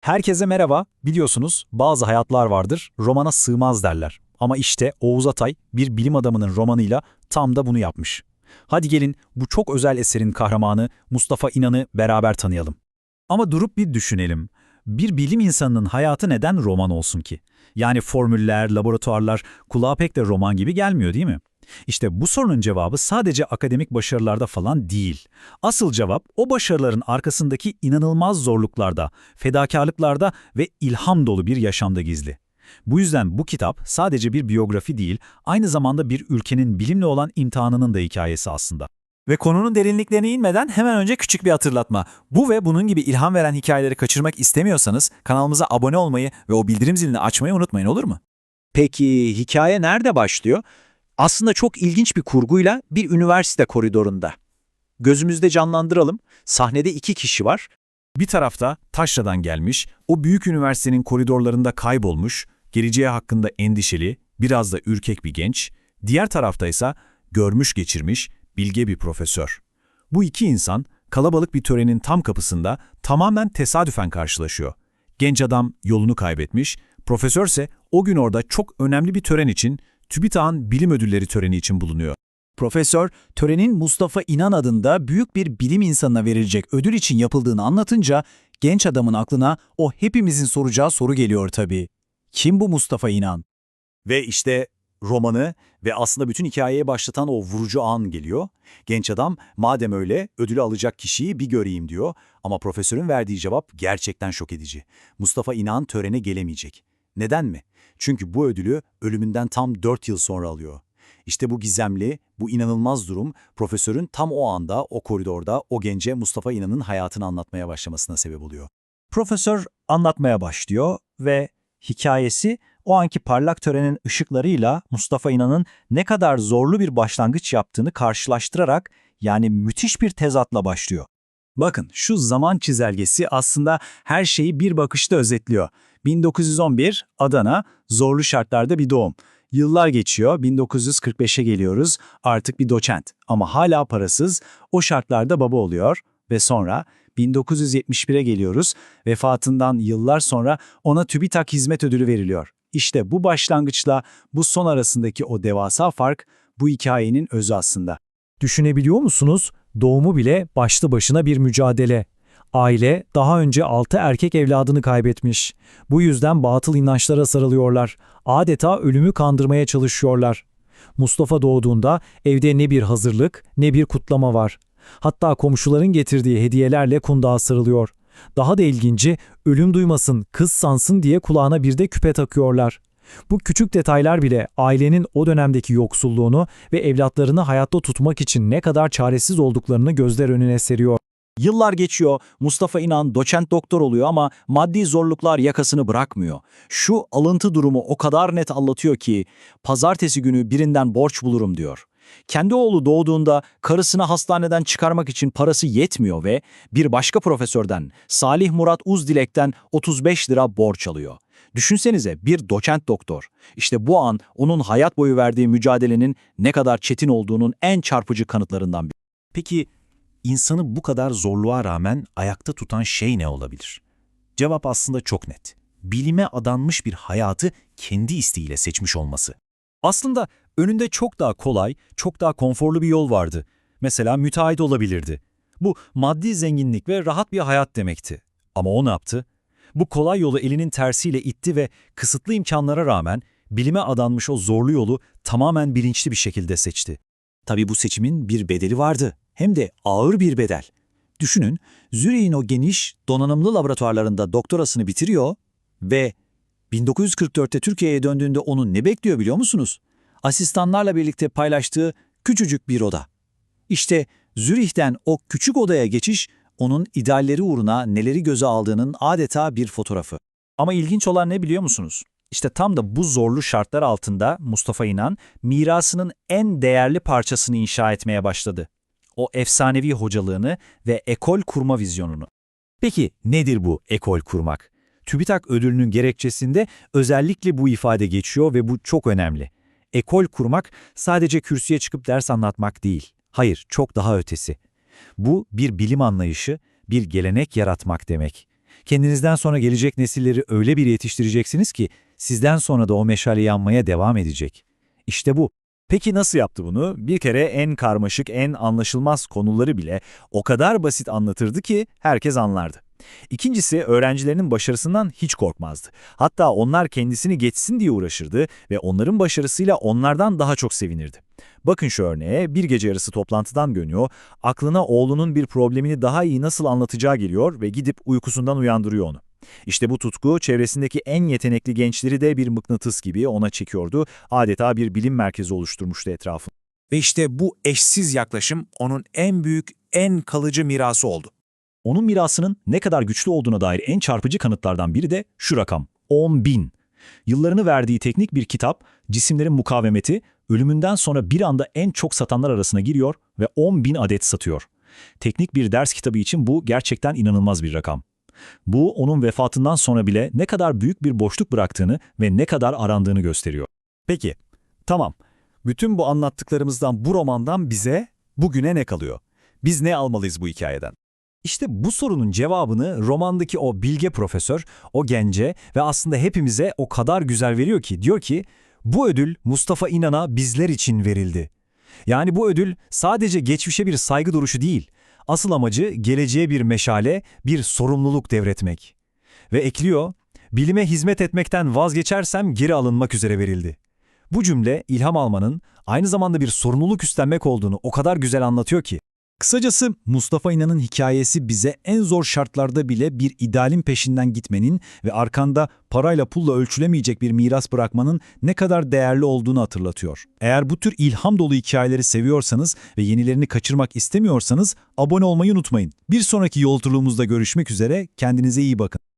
Herkese merhaba. Biliyorsunuz bazı hayatlar vardır, romana sığmaz derler. Ama işte Oğuz Atay bir bilim adamının romanıyla tam da bunu yapmış. Hadi gelin bu çok özel eserin kahramanı Mustafa İnan'ı beraber tanıyalım. Ama durup bir düşünelim. Bir bilim insanının hayatı neden roman olsun ki? Yani formüller, laboratuvarlar kulağa pek de roman gibi gelmiyor değil mi? İşte bu sorunun cevabı sadece akademik başarılarda falan değil. Asıl cevap o başarıların arkasındaki inanılmaz zorluklarda, fedakarlıklarda ve ilham dolu bir yaşamda gizli. Bu yüzden bu kitap sadece bir biyografi değil, aynı zamanda bir ülkenin bilimle olan imtihanının da hikayesi aslında. Ve konunun derinliklerine inmeden hemen önce küçük bir hatırlatma. Bu ve bunun gibi ilham veren hikayeleri kaçırmak istemiyorsanız kanalımıza abone olmayı ve o bildirim zilini açmayı unutmayın olur mu? Peki hikaye nerede başlıyor? Aslında çok ilginç bir kurguyla bir üniversite koridorunda. Gözümüzde canlandıralım. Sahnede iki kişi var. Bir tarafta taşradan gelmiş, o büyük üniversitenin koridorlarında kaybolmuş, geleceği hakkında endişeli, biraz da ürkek bir genç, diğer tarafta ise görmüş geçirmiş, bilge bir profesör. Bu iki insan kalabalık bir törenin tam kapısında tamamen tesadüfen karşılaşıyor. Genç adam yolunu kaybetmiş, profesörse o gün orada çok önemli bir tören için TÜBİTAK'ın bilim ödülleri töreni için bulunuyor. Profesör, törenin Mustafa İnan adında büyük bir bilim insanına verilecek ödül için yapıldığını anlatınca genç adamın aklına o hepimizin soracağı soru geliyor tabii. Kim bu Mustafa İnan? Ve işte romanı ve aslında bütün hikayeye başlatan o vurucu an geliyor. Genç adam madem öyle ödülü alacak kişiyi bir göreyim diyor ama profesörün verdiği cevap gerçekten şok edici. Mustafa İnan törene gelemeyecek. Neden mi? Çünkü bu ödülü ölümünden tam 4 yıl sonra alıyor. İşte bu gizemli, bu inanılmaz durum profesörün tam o anda, o koridorda o gence Mustafa İnan'ın hayatını anlatmaya başlamasına sebep oluyor. Profesör anlatmaya başlıyor ve hikayesi o anki parlak törenin ışıklarıyla Mustafa İnan'ın ne kadar zorlu bir başlangıç yaptığını karşılaştırarak yani müthiş bir tezatla başlıyor. Bakın şu zaman çizelgesi aslında her şeyi bir bakışta özetliyor. 1911 Adana zorlu şartlarda bir doğum. Yıllar geçiyor 1945'e geliyoruz artık bir doçent ama hala parasız o şartlarda baba oluyor ve sonra 1971'e geliyoruz vefatından yıllar sonra ona TÜBİTAK hizmet ödülü veriliyor. İşte bu başlangıçla bu son arasındaki o devasa fark bu hikayenin özü aslında. Düşünebiliyor musunuz? Doğumu bile başlı başına bir mücadele. Aile daha önce 6 erkek evladını kaybetmiş. Bu yüzden batıl inançlara sarılıyorlar. Adeta ölümü kandırmaya çalışıyorlar. Mustafa doğduğunda evde ne bir hazırlık ne bir kutlama var. Hatta komşuların getirdiği hediyelerle kundağa sarılıyor. Daha da ilginci ölüm duymasın, kız sansın diye kulağına bir de küpe takıyorlar. Bu küçük detaylar bile ailenin o dönemdeki yoksulluğunu ve evlatlarını hayatta tutmak için ne kadar çaresiz olduklarını gözler önüne seriyor. Yıllar geçiyor, Mustafa İnan doçent doktor oluyor ama maddi zorluklar yakasını bırakmıyor. Şu alıntı durumu o kadar net anlatıyor ki, pazartesi günü birinden borç bulurum diyor. Kendi oğlu doğduğunda karısını hastaneden çıkarmak için parası yetmiyor ve bir başka profesörden Salih Murat Uzdilek'ten 35 lira borç alıyor. Düşünsenize bir doçent doktor. İşte bu an onun hayat boyu verdiği mücadelenin ne kadar çetin olduğunun en çarpıcı kanıtlarından biri. Peki insanı bu kadar zorluğa rağmen ayakta tutan şey ne olabilir? Cevap aslında çok net. Bilime adanmış bir hayatı kendi isteğiyle seçmiş olması. Aslında önünde çok daha kolay, çok daha konforlu bir yol vardı. Mesela müteahhit olabilirdi. Bu maddi zenginlik ve rahat bir hayat demekti. Ama o ne yaptı? Bu kolay yolu elinin tersiyle itti ve kısıtlı imkanlara rağmen bilime adanmış o zorlu yolu tamamen bilinçli bir şekilde seçti. Tabii bu seçimin bir bedeli vardı. Hem de ağır bir bedel. Düşünün, Zürih'in o geniş, donanımlı laboratuvarlarında doktorasını bitiriyor ve 1944'te Türkiye'ye döndüğünde onu ne bekliyor biliyor musunuz? Asistanlarla birlikte paylaştığı küçücük bir oda. İşte Zürih'ten o küçük odaya geçiş, onun idealleri uğruna neleri göze aldığının adeta bir fotoğrafı. Ama ilginç olan ne biliyor musunuz? İşte tam da bu zorlu şartlar altında Mustafa İnan mirasının en değerli parçasını inşa etmeye başladı. O efsanevi hocalığını ve ekol kurma vizyonunu. Peki nedir bu ekol kurmak? TÜBİTAK ödülünün gerekçesinde özellikle bu ifade geçiyor ve bu çok önemli. Ekol kurmak sadece kürsüye çıkıp ders anlatmak değil. Hayır, çok daha ötesi. Bu bir bilim anlayışı, bir gelenek yaratmak demek. Kendinizden sonra gelecek nesilleri öyle bir yetiştireceksiniz ki sizden sonra da o meşale yanmaya devam edecek. İşte bu. Peki nasıl yaptı bunu? Bir kere en karmaşık, en anlaşılmaz konuları bile o kadar basit anlatırdı ki herkes anlardı. İkincisi öğrencilerinin başarısından hiç korkmazdı. Hatta onlar kendisini geçsin diye uğraşırdı ve onların başarısıyla onlardan daha çok sevinirdi. Bakın şu örneğe, bir gece yarısı toplantıdan dönüyor, aklına oğlunun bir problemini daha iyi nasıl anlatacağı geliyor ve gidip uykusundan uyandırıyor onu. İşte bu tutku çevresindeki en yetenekli gençleri de bir mıknatıs gibi ona çekiyordu, adeta bir bilim merkezi oluşturmuştu etrafında. Ve işte bu eşsiz yaklaşım onun en büyük, en kalıcı mirası oldu. Onun mirasının ne kadar güçlü olduğuna dair en çarpıcı kanıtlardan biri de şu rakam, 10 bin. Yıllarını verdiği teknik bir kitap, cisimlerin mukavemeti, ölümünden sonra bir anda en çok satanlar arasına giriyor ve 10 bin adet satıyor. Teknik bir ders kitabı için bu gerçekten inanılmaz bir rakam. Bu, onun vefatından sonra bile ne kadar büyük bir boşluk bıraktığını ve ne kadar arandığını gösteriyor. Peki, tamam. Bütün bu anlattıklarımızdan, bu romandan bize bugüne ne kalıyor? Biz ne almalıyız bu hikayeden? İşte bu sorunun cevabını romandaki o bilge profesör, o gence ve aslında hepimize o kadar güzel veriyor ki diyor ki bu ödül Mustafa İnan'a bizler için verildi. Yani bu ödül sadece geçmişe bir saygı duruşu değil, asıl amacı geleceğe bir meşale, bir sorumluluk devretmek. Ve ekliyor, bilime hizmet etmekten vazgeçersem geri alınmak üzere verildi. Bu cümle ilham almanın aynı zamanda bir sorumluluk üstlenmek olduğunu o kadar güzel anlatıyor ki. Kısacası Mustafa İnan'ın hikayesi bize en zor şartlarda bile bir idealin peşinden gitmenin ve arkanda parayla pulla ölçülemeyecek bir miras bırakmanın ne kadar değerli olduğunu hatırlatıyor. Eğer bu tür ilham dolu hikayeleri seviyorsanız ve yenilerini kaçırmak istemiyorsanız abone olmayı unutmayın. Bir sonraki yolculuğumuzda görüşmek üzere, kendinize iyi bakın.